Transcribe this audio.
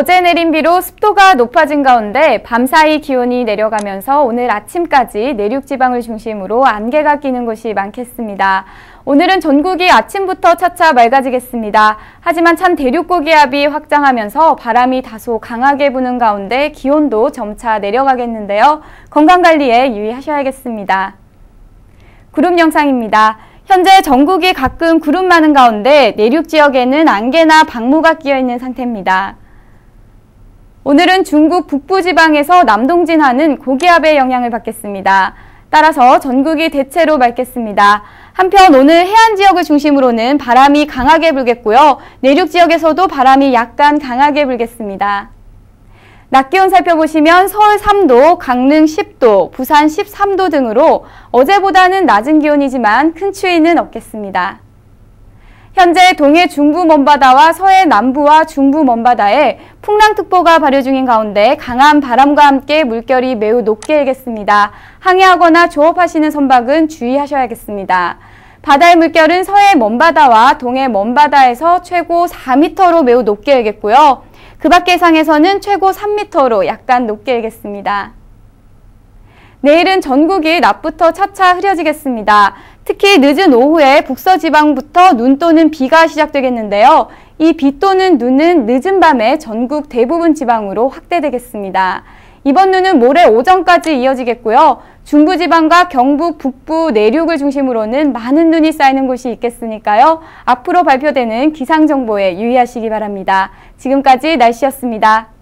어제 내린 비로 습도가 높아진 가운데 밤사이 기온이 내려가면서 오늘 아침까지 내륙 지방을 중심으로 안개가 끼는 곳이 많겠습니다. 오늘은 전국이 아침부터 차차 맑아지겠습니다. 하지만 찬 대륙 고기압이 확장하면서 바람이 다소 강하게 부는 가운데 기온도 점차 내려가겠는데요. 건강관리에 유의하셔야겠습니다. 구름 영상입니다. 현재 전국이 가끔 구름 많은 가운데 내륙 지역에는 안개나 방무가 끼어 있는 상태입니다. 오늘은 중국 북부 지방에서 남동진하는 고기압의 영향을 받겠습니다. 따라서 전국이 대체로 맑겠습니다. 한편 오늘 해안 지역을 중심으로는 바람이 강하게 불겠고요. 내륙 지역에서도 바람이 약간 강하게 불겠습니다. 낮 기온 살펴보시면 서울 3도, 강릉 10도, 부산 13도 등으로 어제보다는 낮은 기온이지만 큰 추위는 없겠습니다. 현재 동해 중부 먼바다와 서해 남부와 중부 먼바다에 풍랑특보가 발효 중인 가운데 강한 바람과 함께 물결이 매우 높게 일겠습니다. 항해하거나 조업하시는 선박은 주의하셔야겠습니다. 바다의 물결은 서해 먼바다와 동해 먼바다에서 최고 4m로 매우 높게 일겠고요. 그 밖의 상에서는 최고 3m로 약간 높게 일겠습니다. 내일은 전국이 낮부터 차차 흐려지겠습니다. 특히 늦은 오후에 북서지방부터 눈 또는 비가 시작되겠는데요. 이 비 또는 눈은 늦은 밤에 전국 대부분 지방으로 확대되겠습니다. 이번 눈은 모레 오전까지 이어지겠고요. 중부지방과 경북 북부 내륙을 중심으로는 많은 눈이 쌓이는 곳이 있겠으니까요. 앞으로 발표되는 기상정보에 유의하시기 바랍니다. 지금까지 날씨였습니다.